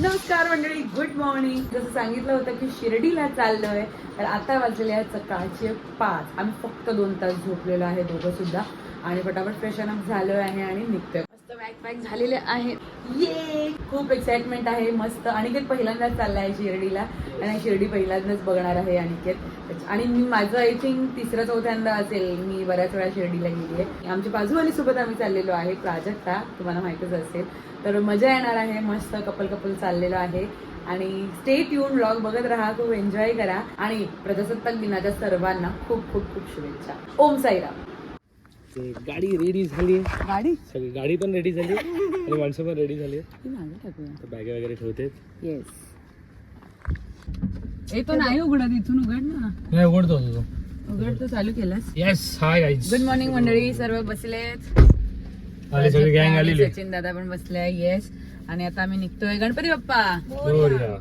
नमस्कार मंडळी good morning जसं सांगितलं होतं की शिर्डीला चाललोय तर आता वाजलेले आहेत सकाळचे पाच. आम्ही फक्त दोन तास झोपलेलो आहे दोघं सुद्धा. आणि फटाफट फ्रेशन अप झालो आहे आणि निघतोय. मस्त पॅक झालेले आहेत. ये खूप एक्साइटमेंट आहे मस्त. अनिकेत पहिल्यांदाच चालला आहे शिर्डीला. आणि शिर्डी पहिल्यांदाच बघणार आहे अनिकेत. आणि मी माझं आय थिंक तिसरं चौथ्यांदा असेल. मी बऱ्याच वेळा शिर्डीला गेली आहे आमच्या बाजूवाली सोबत आम्ही चाललेलो आहे प्राजक्ता. तुम्हाला माहितच असेल. तर मजा येणार आहे. मस्त कपल कपल चाललेलो आहे. आणि स्टेट येऊन ब्लॉग बघत राहा. खूप एन्जॉय करा. आणि प्रजासत्ताक दिनाच्या सर्वांना खूप खूप खूप शुभेच्छा. ओम साईराम. ते गाडी रेडी झाली. गाडी? सगळी गाडी पण रेडी झाली. आणि माणसं पण रेडी झाली. मागे टाकूया. तर बॅगे वगैरे ठेवते येस ए तो नाही उघडत इथून उघड ना. नाही उघडतो उघड तो चालू केलास. Yes hi guys good morning मंडळी सर्व बसलेत. आले सगळी गँग आलेली. सचिन दादा पण बसले येस आणि आता आम्ही निघतोय गणपती बाप्पा. मोरया.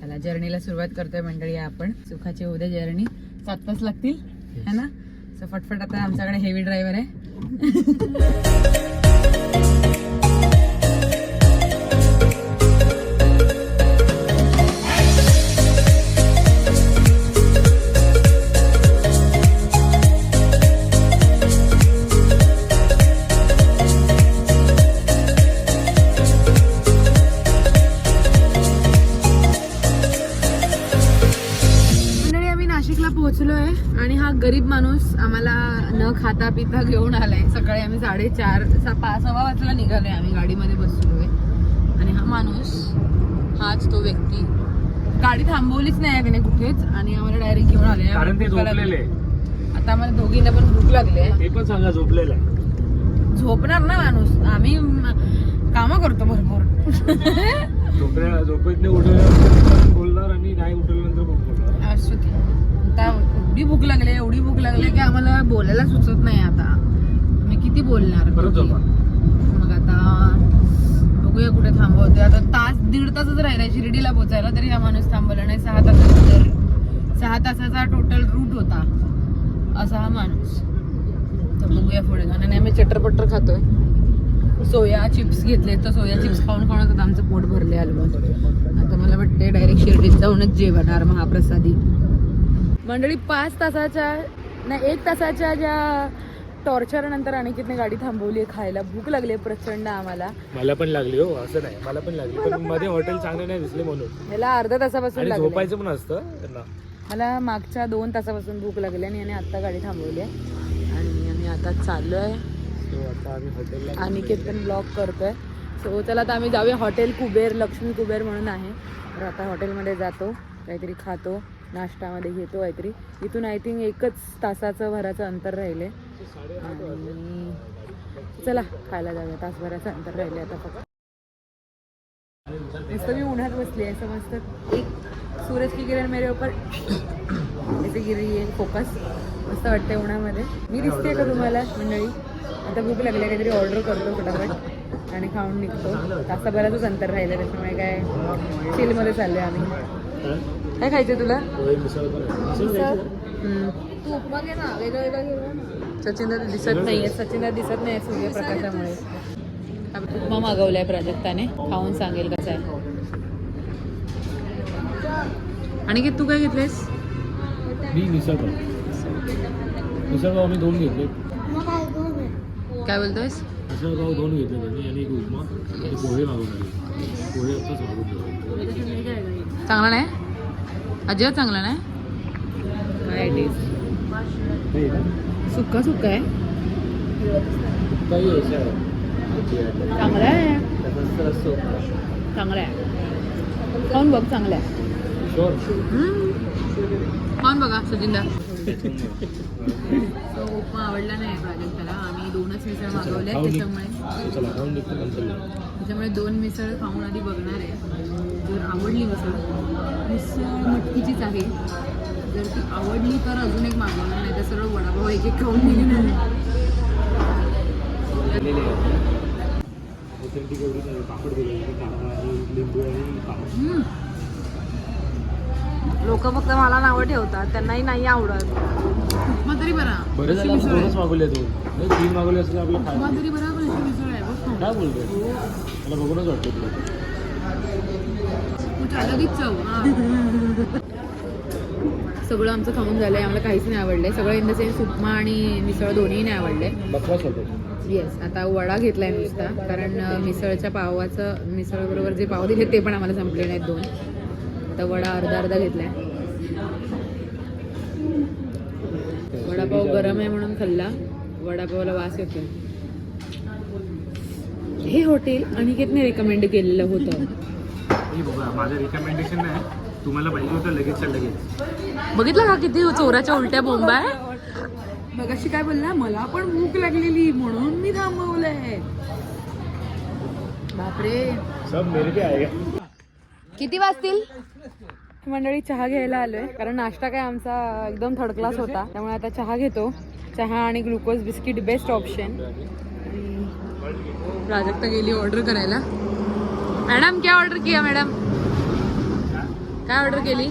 चला जर्नीला सुरुवात करतोय मंडळी आपण. सुखाची उद्या जर्नी सात तास लागतील है ना? सो फटफट आता आमच्याकडे हेवी ड्रायव्हर आहे. नाशिकला पोहोचलोय आणि हा गरीब माणूस आम्हाला न खाता पिता घेऊन आलाय. सकाळी आम्ही साडेचार पाच सव्वा वाजता निघालोय आम्ही गाडीमध्ये बसलोय. आणि हा माणूस हाच तो व्यक्ती. गाडी थांबवलीच नाही त्याने कुठेच आणि आम्हाला डायरेक्ट घेऊन आले आता आम्हाला दोघींना पण भूक लागली आहे. पण सांगा झोपलेलं आहे. झोपणार ना माणूस. आम्ही काम करतो भरपूर. झोपेतले उठल्यानंतर बोलणार आणि नाही उठल्यानंतर पण बोलणार असू दे. आता एवढी भूक लागली एवढी भूक लागली की आम्हाला बोलायला सुचत नाही आता. मी किती बोलणार? मग आता बघूया कुठे थांबवते. आता तास दीड तासच राहिला शिर्डीला पोचायला तरी हा माणूस थांबवला नाही. सहा तासाचा सहा तासाचा टोटल रूट होता. असा हा माणूस. तर बघूया पुढे. आणि आम्ही चटरपटर खातोय. सोया चिप्स घेतले तर सोया चिप्स खाऊन खाऊन आता आमचं पोट भरले आलं आता मला वाटते डायरेक्ट शिर्डीत जाऊनच जेवणार महाप्रसादी. मंडळी पाच तासाच्या नाही एक तासाच्या ज्या टॉर्चर नंतर अनिकेतने गाडी थांबवली आहे खायला. भूक लागली आहे प्रचंड आम्हाला. मला पण लागली हो असं नाही. मला पण लागली. पण मध्ये हॉटेल चांगले नाही दिसले म्हणून. ह्याला अर्ध्या तासापासून आणि लागली झोपायचं पण असतं मला मागच्या दोन तासापासून भूक लागली आणि याने आत्ता गाडी थांबवली आहे. आणि आम्ही आता चाललो आहे So आता आम्ही हॉटेलला अनिकेत पण ब्लॉग करतोय. सो चला आता आम्ही जाऊया. हॉटेल कुबेर लक्ष्मी कुबेर म्हणून आहे. तर आता हॉटेलमध्ये जातो. काहीतरी खातो. नाश्तामध्ये घेतो काहीतरी. इथून आय थिंक एकच तासाचं भराचं अंतर राहिले आणि चला खायला जाऊया. तासभराचं अंतर राहिले आता फक्त. मस्त मी उन्हात बसली आहे असं मस्त एक सूरज की किरण मेरे ऊपर. इथे गिरी आहे फोकस मस्त वाटतंय उन्हामध्ये. मी दिसते का तुम्हाला मंडळी? आता भूक लागली आहे, काहीतरी ऑर्डर करतो फटाफट. आणि खाऊन निघतो. तासाभराचंच अंतर राहिलं त्याच्यामुळे काय चिलमध्ये चाललोय आम्ही. काय? काय खायचं तुला? पोहे मिसळ पण आहे. मिसळ? खायची का? हम्म. सचिन दादा दिसत नाहीये सचिन दादा दिसत नाही सूर्यप्रकाशामुळे उपमा मागवलाय प्राजक्ताने. खाऊन सांगेल कसं आहे. आणि की तू काय घेतलेस? मी मिसळ पाव मिसळ पाव मी दोन घेतले. काय बोलतोयस? मिसळ पाव दोन घेतले आणि एक उपमा आणि पोहे आले. पोहे आत्ताच मागून ठेवले. चांगला नाही अजिबात चांगला नाही? सुक्का सुक्का आहे. चांगला आहे. चांगला आहे खाऊन बघ चांगला आहे. खाऊन बघा तो उपमा आवडला नाही प्राजक्ताला आम्ही दोनच मिसळ मागवले. त्याच्यामुळे. त्याच्यामुळे दोन मिसळ खाऊन आधी बघणार आहे. जर आवडली मिसळ मिसळ मटकीचीच आहे. जर ती आवडली तर अजून एक मागवणार नाही तर सर्व वडापाव एक एक खाऊन निघणार नाही. पापड लिंबू आणि लोक फक्त मला नावं ठेवतात त्यांनाही नाही आवडत. उपमा तरी बरा. बरं झालं आपण दोनच मागवले तू. नाही, तीन मागवले असले आपलं उपमा खायला तरी बरा पण अशी मिसळ आहे बघ खाऊन. काय बोलतोय? मला बघूनच वाटतं तुला. लगेच चव सगळं आमचं खाऊन झालंय आम्हाला काहीच नाही आवडलंय. सगळं इन द सेन्स उपमा आणि मिसळ दोन्ही नाही आवडले बकवास होतो. येस आता वडा घेतलाय नुसता कारण अं, मिसळच्या पावाचं मिसळ बरोबर जे पाव दिले ते पण आम्हाला संपले नाहीत दोन. आता वडा अर्धा अर्धा घेतलाय. वडापाव गरम आहे म्हणून खाल्ला. वडापावला वास येतोय. हे हॉटेल अनिकेतने रेकमेंड केलेलं होतं. हे बघा माझं रिकमेंडेशन नाही. तुम्हाला पाहिजे होतं लगेचच्या लगेच. बघितलं का किती चोराच्या उलट्या बोंबा आहे? मग अशी काय बोलला? मला पण भूक लागलेली म्हणून मी थांबवलंय. बापरे. सब मेरे पे आएगा. किती वाजतील? मंडळी चहा घ्यायला आलोय. कारण नाश्ता काय आमचा एकदम थर्ड क्लास होता. त्यामुळे आता चहा घेतो. चहा आणि glucose biscuit best option Prajakta गेली ऑर्डर करायला. मॅडम क्या ऑर्डर किया मॅडम? काय ऑर्डर केली?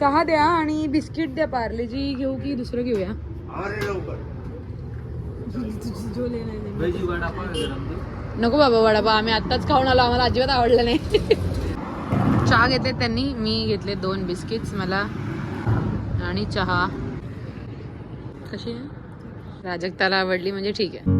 चहा द्या आणि बिस्किट द्या पार्लेजी घेऊ की दुसरं घेऊया? नको बाबा वडापाव. आम्ही आत्ताच खाऊन आलो. आम्हाला अजिबात आवडलं नाही. चहा घेतले त्यांनी मी घेतले दोन बिस्किट्स मला आणि चहा. कशी आहे? प्राजक्ताला आवडली म्हणजे ठीक आहे.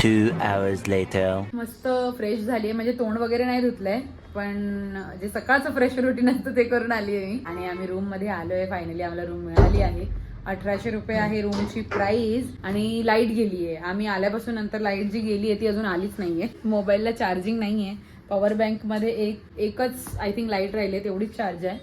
Two hours later. मस्त फ्रेश झाली आहे म्हणजे तोंड वगैरे नाही धुतलंय पण जे सकाळचं फ्रेश रुटीन असतं ते करून आली आहे मी. आणि आम्ही रूममध्ये आलोय फायनली आम्हाला रूम मिळाली आहे. अठराशे रुपये आहे रूमची प्राइस आणि लाइट गेली आहे आम्ही आल्यापासून नंतर लाइट जी गेली आहे ती अजून आलीच नाहीये. मोबाईलला चार्जिंग नाहीये. पॉवर बँकमध्ये एक एकच आय थिंक लाइट राहिली आहे तेवढीच चार्ज आहे.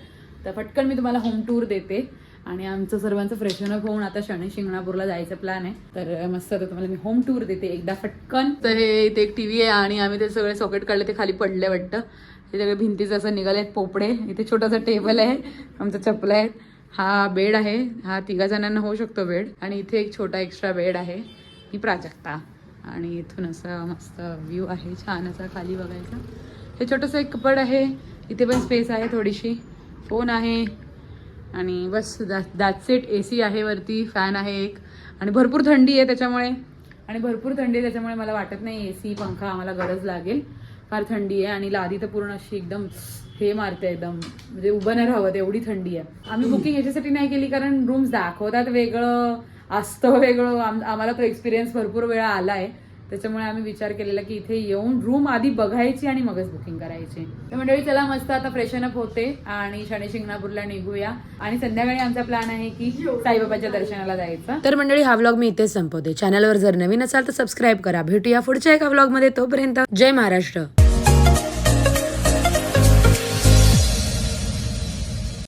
तर पटकन मी तुम्हाला होम टूर देते. आणि आमचं सर्वांचं फ्रेशन अप होऊन आता शनी शिंगणापूरला जायचं प्लॅन आहे. तर मस्त आता तुम्हाला मी होम टूर देते एकदा फटकन तर हे इथे एक टीव्ही आहे आणि आम्ही ते सगळे सॉकेट काढले ते खाली पडले वाटतं. हे सगळे भिंतीचं असं निघाले आहेत पोपडे. इथे छोटासा टेबल आहे. आमचं चपला आहे हा बेड आहे. हा तिघा जणांना होऊ शकतो बेड. आणि इथे एक छोटा एक्स्ट्रा बेड आहे. ही प्राजक्ता. आणि इथून असं मस्त व्ह्यू आहे. छान असा खाली बघायचा. हे छोटंसं एक कपड आहे. इथे पण स्पेस आहे थोडीशी. फोन आहे. आणि बस दॅट सेट ए सी आहे वरती. फॅन आहे एक. आणि भरपूर थंडी आहे त्याच्यामुळे. आणि भरपूर थंडी आहे त्याच्यामुळे मला वाटत नाही ए सी पंखा आम्हाला गरज लागेल. फार थंडी आहे आणि लादी तर पूर्ण अशी एकदम हे मारते एकदम. म्हणजे उभं नाही राहावं एवढी थंडी आहे. आम्ही बुकिंग याच्यासाठी नाही केली कारण रूम्स दाखवतात वेगळं असतं वेगळं. आम्हाला तो एक्सपिरियन्स भरपूर वेळा आला आहे त्याच्यामुळे आम्ही विचार केलेला की इथे येऊन रूम आधी बघायची आणि मगच बुकिंग करायची. तर मंडळी चला मस्त आता फ्रेशन अप होते आणि शनी शिंगणापूरला निघूया. आणि संध्याकाळी आमचा प्लॅन आहे की साईबाबाच्या दर्शनाला जायचं. तर मंडळी हा व्लॉग मी इथेच संपवते. चॅनलवर जर नवीन असाल तर सबस्क्राईब करा. भेटूया पुढच्या एका व्लॉगमध्ये तोपर्यंत. जय महाराष्ट्र.